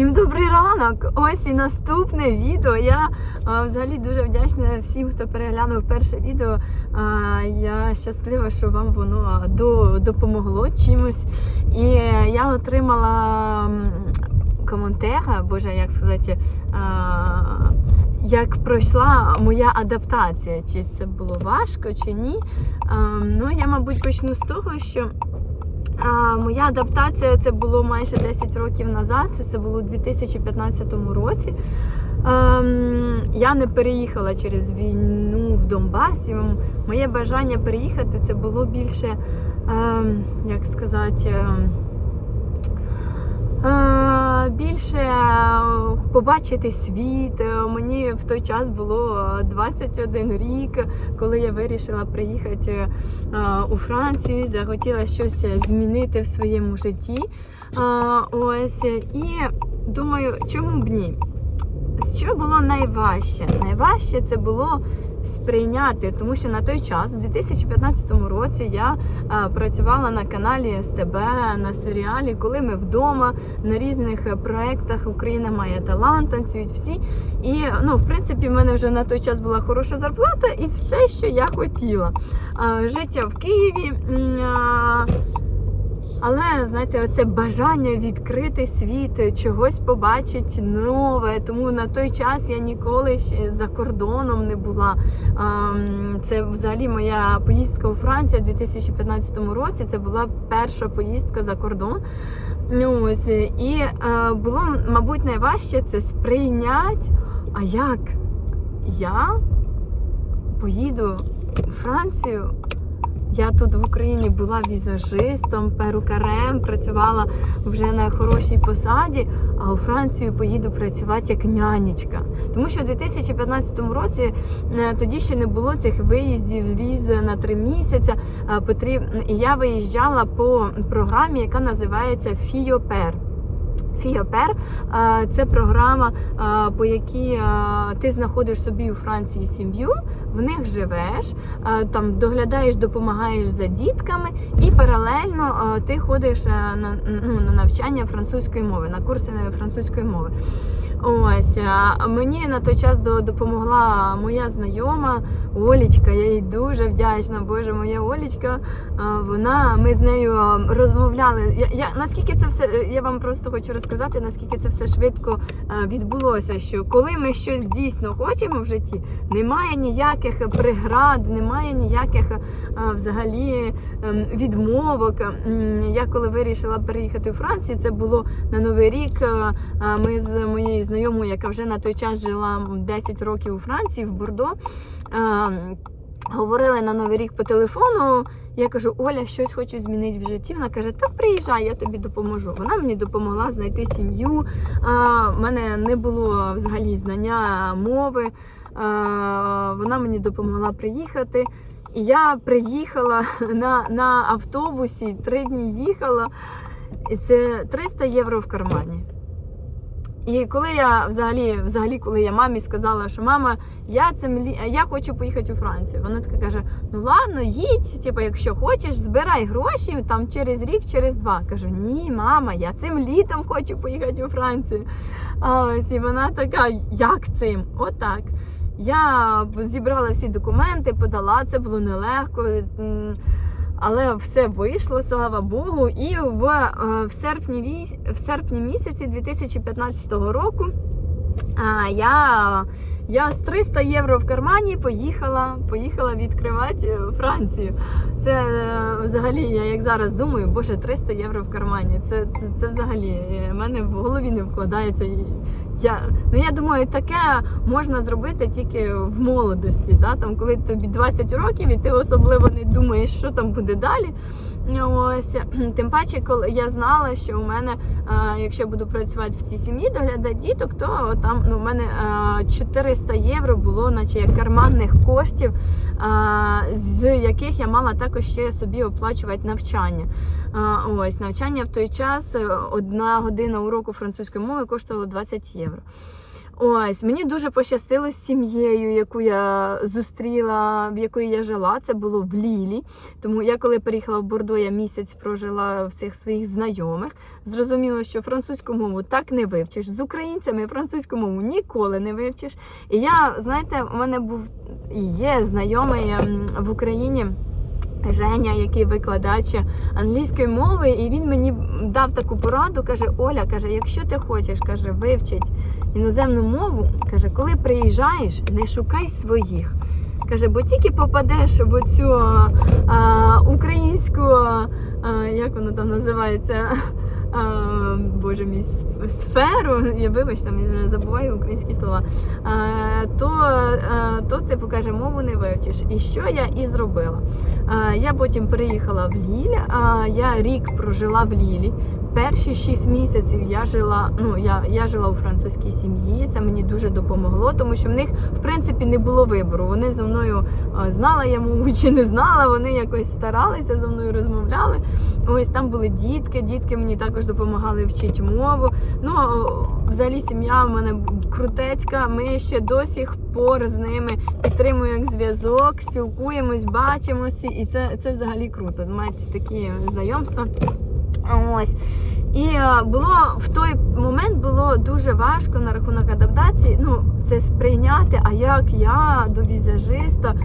Всім добрий ранок! Ось і наступне відео. Я а, взагалі дуже вдячна всім, хто переглянув перше відео. А, я щаслива, що вам воно до, допомогло чимось. І я отримала коментар, боже, як сказати, а, як пройшла моя адаптація. Чи це було важко, чи ні. А, ну, я, мабуть, почну з того, що. А, моя адаптація це було майже 10 років назад. Це, було у 2015 році. Ем, я не переїхала через війну в Донбасі. Моє бажання переїхати це було більше, ем, як сказати, ем, е, більше е, побачити світ. Е, Мені в той час було е, 21 рік, коли я вирішила приїхати е, у Францію, захотіла щось змінити в своєму житті. Е, Ось і думаю, чому б ні? Що було найважче? Найважче це було сприйняти, тому що на той час, у 2015 році, я е, працювала на каналі СТБ на серіалі, коли ми вдома на різних е, проєктах Україна має талант, танцюють всі. І ну, в принципі, в мене вже на той час була хороша зарплата і все, що я хотіла. Е, Життя в Києві. Але знаєте, оце бажання відкрити світ, чогось побачити нове. Тому на той час я ніколи ще за кордоном не була. Ем, Це взагалі моя поїздка у Францію у 2015 році. Це була перша поїздка за кордон. Ось, і е, було, мабуть, найважче це сприйняти. А як я поїду у Францію? Я тут в Україні була візажистом, перукарем, працювала вже на хорошій посаді, а у Францію поїду працювати як нянечка. Тому що у 2015 році е, тоді ще не було цих виїздів, віз на три місяці. е, І я виїжджала по програмі, яка називається Фіопер. Фіопер е, це програма, е, по якій е, ти знаходиш собі у Франції сім'ю, в них живеш, там доглядаєш, допомагаєш за дітками, і паралельно ти ходиш ну, на навчання французької мови, на курси французької мови. Ось мені на той час до- допомогла моя знайома Олічка. Я їй дуже вдячна. Боже, моя Олічка. Вона ми з нею розмовляли. Я, я наскільки це все я вам просто хочу розказати, наскільки це все швидко відбулося. Що коли ми щось дійсно хочемо в житті, немає ніяких преград, немає ніяких взагалі ем, відмовок. Я коли вирішила переїхати у Францію, це було на новий рік. Ми з моєю знайомою, яка вже на той час жила 10 років у Франції в Бордо. а, Говорили на новий рік по телефону. Я кажу, Оля, щось хочу змінити в житті. Вона каже: Та приїжджай, я тобі допоможу. Вона мені допомогла знайти сім'ю. У мене не було взагалі знання мови. А, Вона мені допомогла приїхати. І я приїхала на, на автобусі, три дні їхала з 300 євро в кармані. І коли я взагалі, взагалі, коли я мамі сказала, що мама, я цим я хочу поїхати у Францію. Вона така каже: ну ладно, їдь, типу, якщо хочеш, збирай гроші там через рік, через два. Кажу, ні, мама, я цим літом хочу поїхати у Францію. А ось і вона така, як цим? Отак. Я зібрала всі документи, подала, це було нелегко. Але все вийшло, слава Богу. І в, е, в, серпні, в серпні місяці 2015 року а, я, я з 300 євро в кармані поїхала, поїхала відкривати е, Францію. Це е, взагалі, я як зараз думаю, боже, 300 євро в кармані. Це, це, це взагалі е, в мене в голові не вкладається. Я, ну, я думаю, таке можна зробити тільки в молодості. Да? Там, коли тобі 20 років і ти особливо не думаєш, що там буде далі. Ось тим паче, коли я знала, що у мене, а, якщо я буду працювати в цій сім'ї, доглядати діток, то там ну, у мене а, 400 євро було, наче як карманних коштів, а, з яких я мала також ще собі оплачувати навчання. Ось навчання в той час е, одна година уроку французької мови коштувало 20 євро. Ось мені дуже пощастило з сім'єю, яку я зустріла, в якої я жила. Це було в Лілі. Тому я, коли переїхала в Бордо, я місяць прожила в цих своїх знайомих. Зрозуміло, що французьку мову так не вивчиш. З українцями французьку мову ніколи не вивчиш. І я, знаєте, у мене був і є знайомий ем, в Україні. Женя, який викладач англійської мови, і він мені дав таку пораду. каже: Оля, каже, якщо ти хочеш, каже, вивчити іноземну мову, каже, коли приїжджаєш, не шукай своїх. Каже, бо тільки попадеш в оцю а, українську, а, як воно там називається, а, боже мій сферу, я вибачте, вже забуваю українські слова, а, то, а, то ти каже, мову не вивчиш. І що я і зробила. А, Я потім переїхала в Ліль. а, Я рік прожила в Лілі. Перші шість місяців я жила. Ну я, я жила у французькій сім'ї. Це мені дуже допомогло, тому що в них в принципі не було вибору. Вони зі мною знала я мову чи не знала. Вони якось старалися зі мною розмовляли. Ось там були дітки. Дітки мені також допомагали вчити мову. Ну взагалі сім'я в мене крутецька. Ми ще до сих пор з ними підтримуємо зв'язок, спілкуємось, бачимося, і це, це взагалі круто. Мають такі знайомства. Ось. І е, було в той момент було дуже важко на рахунок адаптації. Ну, це сприйняти, а як я до візажиста, е,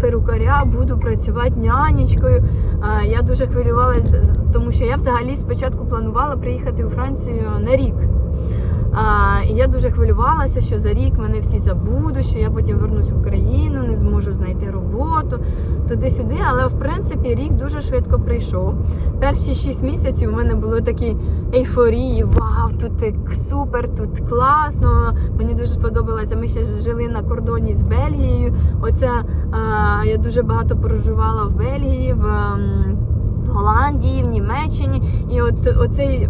перукаря буду працювати нянечкою. Е, Я дуже хвилювалася, тому що я взагалі спочатку планувала приїхати у Францію на рік. А, і я дуже хвилювалася, що за рік мене всі забудуть, що я потім вернусь в Україну, не зможу знайти роботу туди-сюди. Але в принципі рік дуже швидко прийшов. Перші шість місяців у мене було такі ейфорії. Вау, тут супер, тут класно. Мені дуже сподобалося. Ми ще жили на кордоні з Бельгією. Оце а, я дуже багато проживала в Бельгії, в, ем, в Голландії, в Німеччині. І от оцей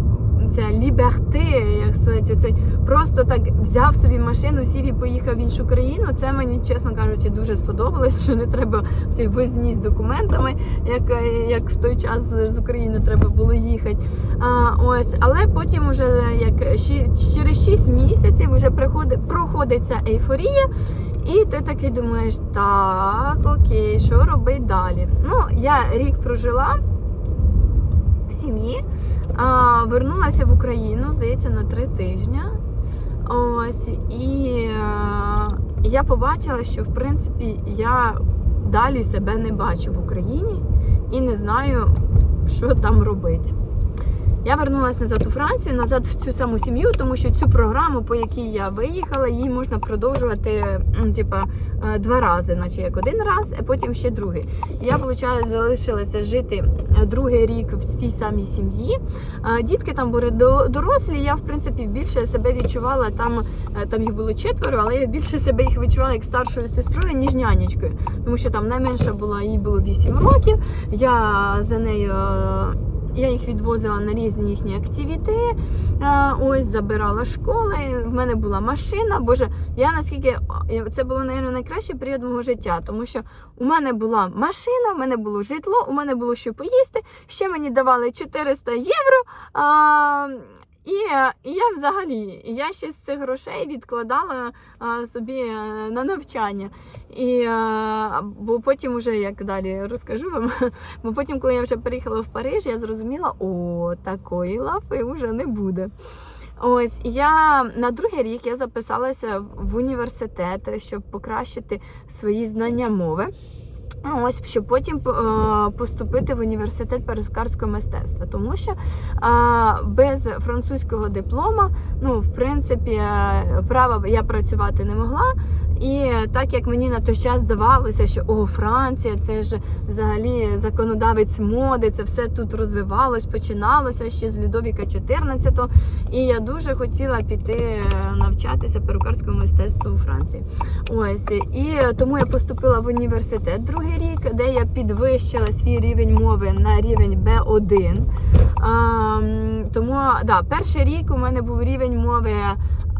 ця ліберти, як сказати, оцей просто так взяв собі машину, сів і поїхав в іншу країну. Це мені, чесно кажучи, дуже сподобалось, що не треба в цій возні з документами, як, як в той час з України треба було їхати. А, ось, але потім, уже як через 6 місяців, вже приходить, проходить ця ейфорія. І ти такий думаєш, так, окей, що робити далі? Ну, я рік прожила сім'ї, а, вернулася в Україну, здається, на три тижні. Ось, і а, я побачила, що в принципі я далі себе не бачу в Україні і не знаю, що там робити. Я вернулася назад у Францію, назад в цю саму сім'ю, тому що цю програму, по якій я виїхала, її можна продовжувати типа, е, два рази, наче як один раз, а потім ще другий. Я, виходить, залишилася жити е, другий рік в цій самій сім'ї. Е, Дітки там були до- дорослі. Я, в принципі, більше себе відчувала там. Там їх було четверо, але я більше себе їх відчувала як старшою сестрою, ніж нянечкою. Тому що там найменша була, їй було 8 років. Я за нею. Я їх відвозила на різні їхні активіти. Ось забирала школи. В мене була машина. Боже, я наскільки це було мабуть, найкращий період мого життя, тому що у мене була машина, в мене було житло, у мене було що поїсти. Ще мені давали 400 євро. І, і я взагалі я ще з цих грошей відкладала а, собі е, на навчання. І, а, бо потім, уже як далі розкажу вам, бо потім, коли я вже переїхала в Париж, я зрозуміла, о, такої лафи вже не буде. Ось я на другий рік я записалася в університет, щоб покращити свої знання мови. Ось щоб потім е, поступити в університет перукарського мистецтва, тому що без французького диплома, ну в принципі, е, права я працювати не могла. І так як мені на той час здавалося, що о, Франція, це ж взагалі законодавець моди, це все тут розвивалось, починалося ще з Людовіка 14 І я дуже хотіла піти е, навчатися перукарському мистецтву у Франції. Ось і тому я поступила в університет другий рік, де я підвищила свій рівень мови на рівень Б1. А, тому да, перший рік у мене був рівень мови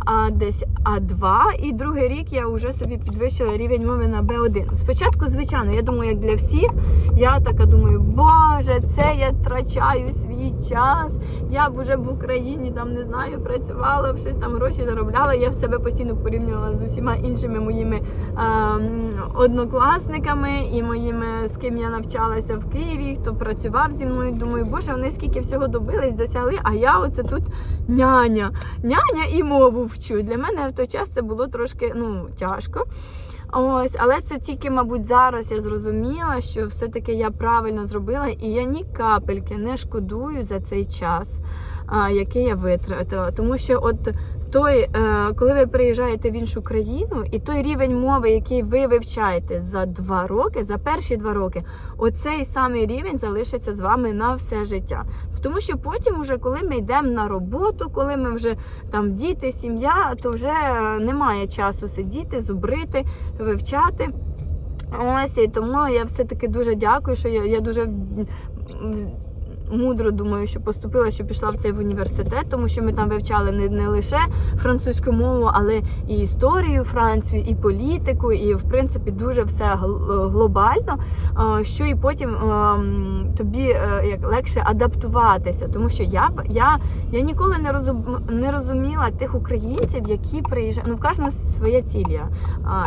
а, десь А2, і другий рік я вже собі підвищила рівень мови на Б1. Спочатку, звичайно, я думаю, як для всіх, я така думаю, боже, це я втрачаю свій час. Я б уже в Україні там не знаю, працювала, щось там гроші заробляла. Я в себе постійно порівнювала з усіма іншими моїми ем, однокласниками і моїми, з ким я навчалася в Києві, хто працював зі мною. Думаю, боже, вони скільки всього добились, досягли, а я оце тут няня. Няня і мову вчу. Для мене в той час це було трошки ну, тяжко. Ось, але це тільки, мабуть, зараз я зрозуміла, що все-таки я правильно зробила, і я ні капельки не шкодую за цей час, який я витратила. Тому що, от той, е, коли ви приїжджаєте в іншу країну, і той рівень мови, який ви вивчаєте за два роки, за перші два роки, оцей самий рівень залишиться з вами на все життя. Тому що потім, уже коли ми йдемо на роботу, коли ми вже там діти, сім'я, то вже немає часу сидіти, зубрити, вивчати. Ось і тому я все-таки дуже дякую, що я, я дуже мудро думаю, що поступила, що пішла в цей університет, тому що ми там вивчали не, не лише французьку мову, але і історію Францію, і політику, і в принципі дуже все гл- глобально. Що і потім тобі е, як легше адаптуватися, тому що я я, я ніколи не розум, не розуміла тих українців, які приїжджають. Ну в кожного своя ціль. Я,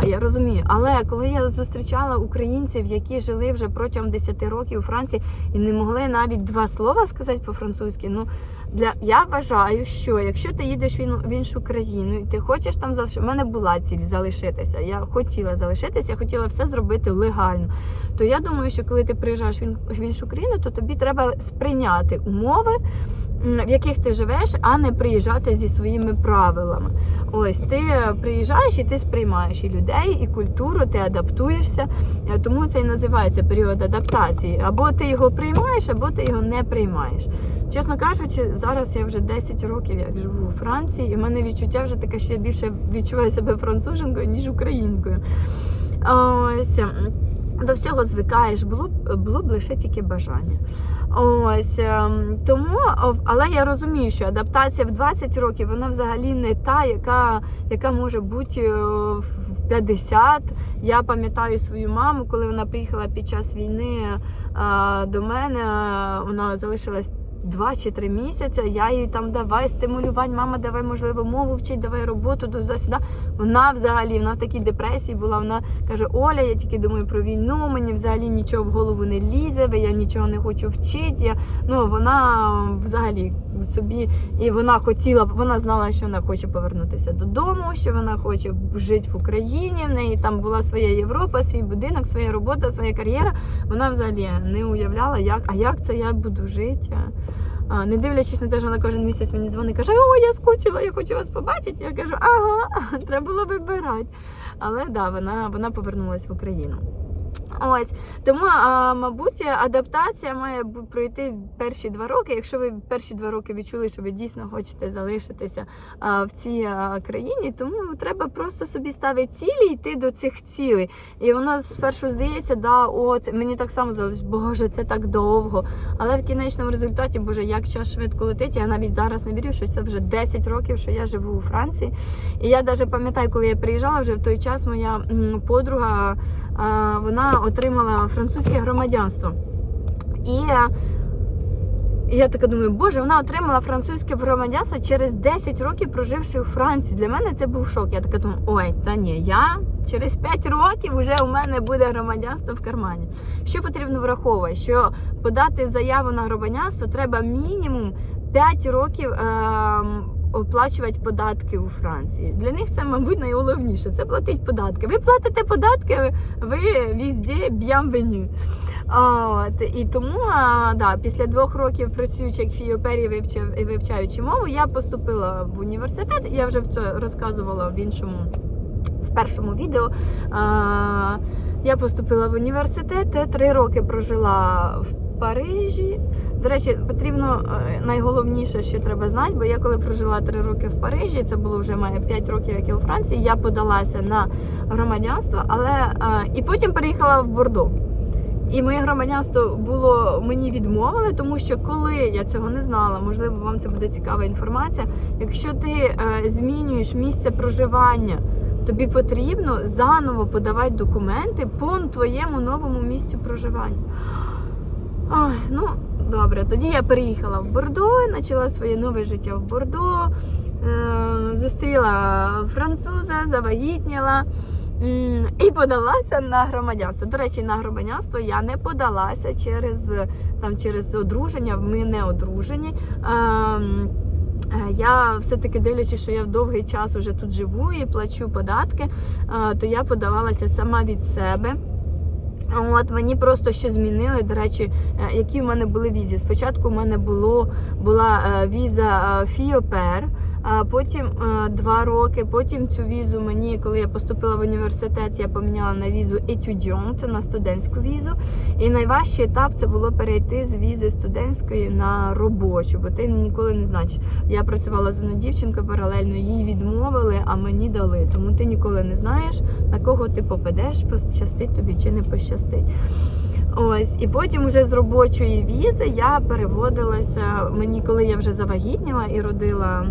я розумію. Але коли я зустрічала українців, які жили вже протягом 10 років у Франції і не могли навіть два слова сказати по-французьки, ну для я вважаю, що якщо ти їдеш в ін- в іншу країну і ти хочеш там залишитися, у мене була ціль залишитися. Я хотіла залишитися, я хотіла все зробити легально. То я думаю, що коли ти приїжджаєш в в іншу країну, то тобі треба сприйняти умови. В яких ти живеш, а не приїжджати зі своїми правилами. Ось ти е, приїжджаєш і ти сприймаєш і людей, і культуру, ти адаптуєшся. Е, Тому це і називається період адаптації. Або ти його приймаєш, або ти його не приймаєш. Чесно кажучи, зараз я вже 10 років як живу у Франції, і в мене відчуття вже таке, що я більше відчуваю себе француженкою, ніж українкою. Ось. До всього звикаєш, було було б лише тільки бажання. Ось ем, тому, але я розумію, що адаптація в 20 років вона взагалі не та, яка, яка може бути е, в 50. Я пам'ятаю свою маму, коли вона приїхала під час війни е, до мене, е, вона залишилась. Два чи три місяці я їй там давай стимулювань, мама, давай можливо мову вчить, давай роботу туди-сюди. Вона взагалі вона в такій депресії була. Вона каже: Оля, я тільки думаю про війну, мені взагалі нічого в голову не лізе, я нічого не хочу вчити. Я, ну вона взагалі собі і вона хотіла, б- вона знала, що вона хоче повернутися додому, що вона хоче жити в Україні. В неї там була своя Європа, свій будинок, своя робота, своя кар'єра. Вона взагалі не уявляла, як, а як це я буду жити. А, не дивлячись на те, що вона кожен місяць мені дзвонить, каже: О, я скучила, я хочу вас побачити. Я кажу, ага, треба було вибирати. Але да, вона, вона повернулася в Україну. Ось тому, а, мабуть, адаптація має пройти перші два роки. Якщо ви перші два роки відчули, що ви дійсно хочете залишитися а, в цій а, країні, тому треба просто собі ставити цілі йти до цих цілей. І воно спершу здається, да, о, мені так само здалось, боже, це так довго. Але в кінечному результаті, боже, як час швидко летить. Я навіть зараз не вірю, що це вже 10 років, що я живу у Франції. І я навіть пам'ятаю, коли я приїжджала вже в той час, моя подруга а, вона отримала французьке громадянство. І е, я така думаю, боже, вона отримала французьке громадянство через 10 років проживши у Франції. Для мене це був шок. Я така думаю, ой, та ні, я через 5 років вже у мене буде громадянство в кармані. Що потрібно враховувати? Що подати заяву на громадянство треба мінімум 5 років. Ем, Оплачувати податки у Франції. Для них це, мабуть, найголовніше. Це платить податки. Ви платите податки, ви візде б'ямвеню. І тому, а, да, після двох років працюючи як фіопері вивчав, і вивчаючи мову, я поступила в університет. Я вже це розказувала в іншому. Першому відео я поступила в університет, три роки прожила в Парижі. До речі, потрібно е, найголовніше, що треба знати, бо я коли прожила три роки в Парижі, це було вже має 5 років, як я у Франції. Я подалася на громадянство, але е, і потім переїхала в Бордо. І моє громадянство було мені відмовили, тому що коли я цього не знала, можливо, вам це буде цікава інформація. Якщо ти е, змінюєш місце проживання, тобі потрібно заново подавати документи по твоєму новому місцю проживання. Ой, ну добре, тоді я переїхала в Бордо, почала своє нове життя в Бордо, е, зустріла француза, завагітніла. І подалася на громадянство. До речі, на громадянство я не подалася через, там, через одруження, ми не одружені. Ем, е, Я все-таки дивлячись, що я в довгий час уже тут живу і плачу податки, е, то я подавалася сама від себе. От мені просто що змінили. До речі, е, які в мене були візи. Спочатку в мене було була е, віза е, Фіопер, потім е, два роки. Потім цю візу мені, коли я поступила в університет, я поміняла на візу етюдіонт, на студентську візу. І найважчий етап це було перейти з візи студентської на робочу, бо ти ніколи не знаєш. Я працювала з одною дівчинкою паралельно, їй відмовили, а мені дали. Тому ти ніколи не знаєш, на кого ти попадеш, пощастить тобі чи не пощастить. Ось, і потім уже з робочої візи я переводилася. Мені, коли я вже завагітніла і родила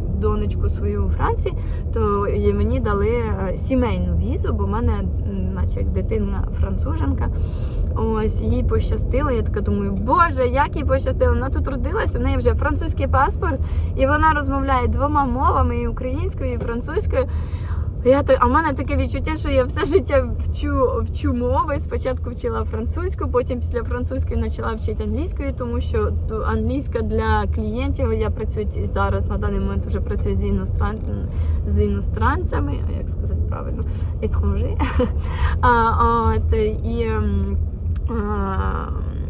донечку свою у Франції, то мені дали е, сімейну візу, бо в мене, наче як дитина француженка. Ось їй пощастило. Я така думаю, боже, як їй пощастило. Вона тут родилася, в неї вже французький паспорт, і вона розмовляє двома мовами і українською, і французькою. Я то, а в мене таке відчуття, що я все життя вчу, вчу мови. Спочатку вчила французьку, потім після французької почала вчити англійською, тому що англійська для клієнтів я працюю зараз на даний момент вже працюю з, іностран... з іностранцями, як сказати правильно, етронжі. А, і, ем, а,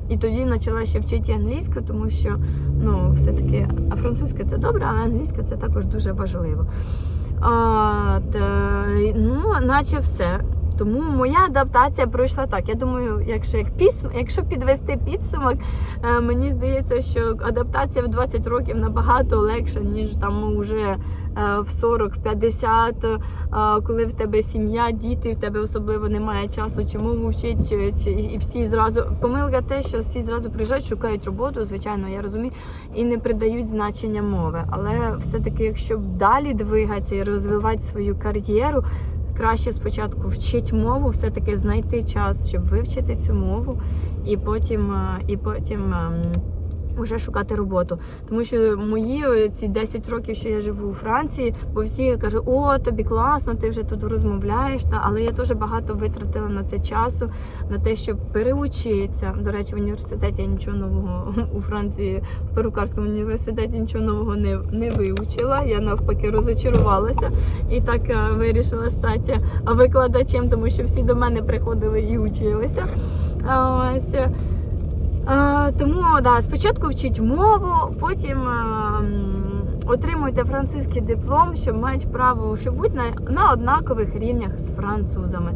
і тоді почала ще вчити англійську, тому що ну, все-таки французька це добре, але англійська це також дуже важливо. А, та, ну, наче все. Тому моя адаптація пройшла так. Я думаю, якщо як піс, якщо підвести підсумок, е, мені здається, що адаптація в 20 років набагато легша, ніж там вже е, в 40, в 50, е, коли в тебе сім'я, діти, в тебе особливо немає часу, чи мову вчити, чи, чи і всі зразу. Помилка те, що всі зразу приїжджають, шукають роботу, звичайно, я розумію, і не придають значення мови. Але все-таки, якщо далі двигатися і розвивати свою кар'єру, краще спочатку вчити мову, все-таки знайти час, щоб вивчити цю мову, і потім, е, і потім ем, вже шукати роботу. Тому що мої е, ці 10 років, що я живу у Франції, бо всі кажуть, о, тобі класно, ти вже тут розмовляєш. Та але я теж багато витратила на це часу, на те, щоб переучитися. До речі, в університеті я нічого нового у Франції, в перукарському університеті нічого нового не, не вивчила. Я навпаки розочарувалася і так е, вирішила стати викладачем, тому що всі до мене приходили і училися. Ось. Е, Тому да, спочатку вчіть мову, потім е, отримуйте французький диплом, щоб мають право, щоб бути на, на однакових рівнях з французами.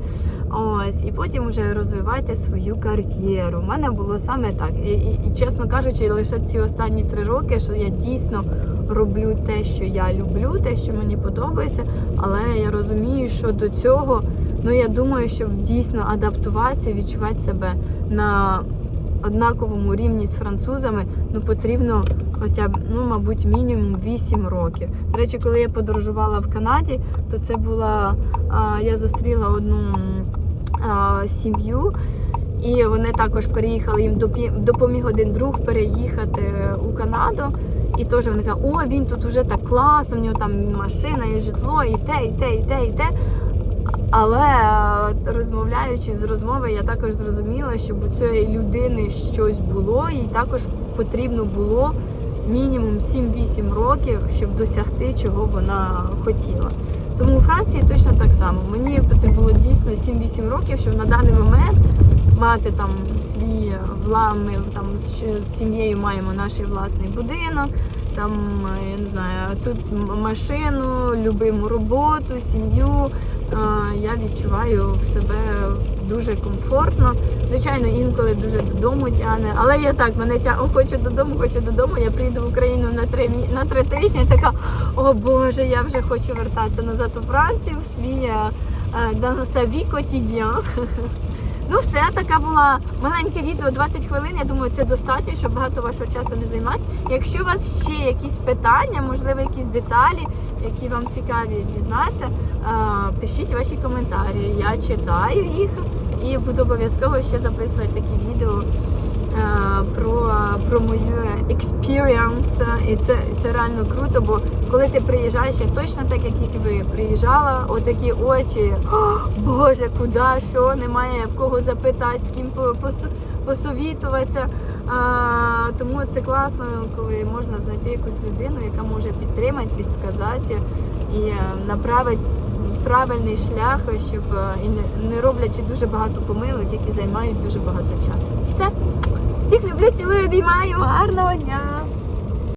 Ось, і потім вже розвивайте свою кар'єру. У мене було саме так. І, і, і чесно кажучи, лише ці останні три роки, що я дійсно роблю те, що я люблю, те, що мені подобається. Але я розумію, що до цього, ну я думаю, щоб дійсно адаптуватися, відчувати себе на однаковому рівні з французами, ну потрібно хоча б, ну, мабуть, мінімум 8 років. До речі, коли я подорожувала в Канаді, то це була. А, я зустріла одну а, сім'ю. І вони також переїхали, їм допоміг один друг переїхати у Канаду. І теж вони кажуть, о, він тут уже так класно, в нього там машина і житло, і те, і те, і те, і те. Але е, розмовляючи з розмови, я також зрозуміла, щоб у цієї людини щось було, їй також потрібно було мінімум 7-8 років, щоб досягти, чого вона хотіла. Тому у Франції точно так само. Мені потрібно було дійсно 7-8 років, щоб на даний момент мати там свій вла... ми там з сім'єю маємо наш власний будинок. Там е, я не знаю, тут машину, любиму роботу, сім'ю. Я відчуваю в себе дуже комфортно. Звичайно, інколи дуже додому тягне. Але я так мене тя... О, хочу додому, хочу додому. Я приїду в Україну на три на три тижні. Така, о Боже, я вже хочу вертатися назад у Францію в свій да, sa vie quotidien. Ну, все, така була маленьке відео, 20 хвилин. Я думаю, це достатньо, щоб багато вашого часу не займати. Якщо у вас ще якісь питання, можливо, якісь деталі, які вам цікаві дізнатися, пишіть ваші коментарі. Я читаю їх і буду обов'язково ще записувати такі відео про, про мою experience. І це, це реально круто, бо коли ти приїжджаєш, я точно так, як і ви приїжджала, отакі очі. «О, Боже, куди, що, немає в кого запитати, з ким по- посовітуватися. А, тому це класно, коли можна знайти якусь людину, яка може підтримати, підсказати і е, направити правильний шлях, щоб е, і не, не роблячи дуже багато помилок, які займають дуже багато часу. Все. Всіх люблю, цілую, обіймаю. Гарного дня!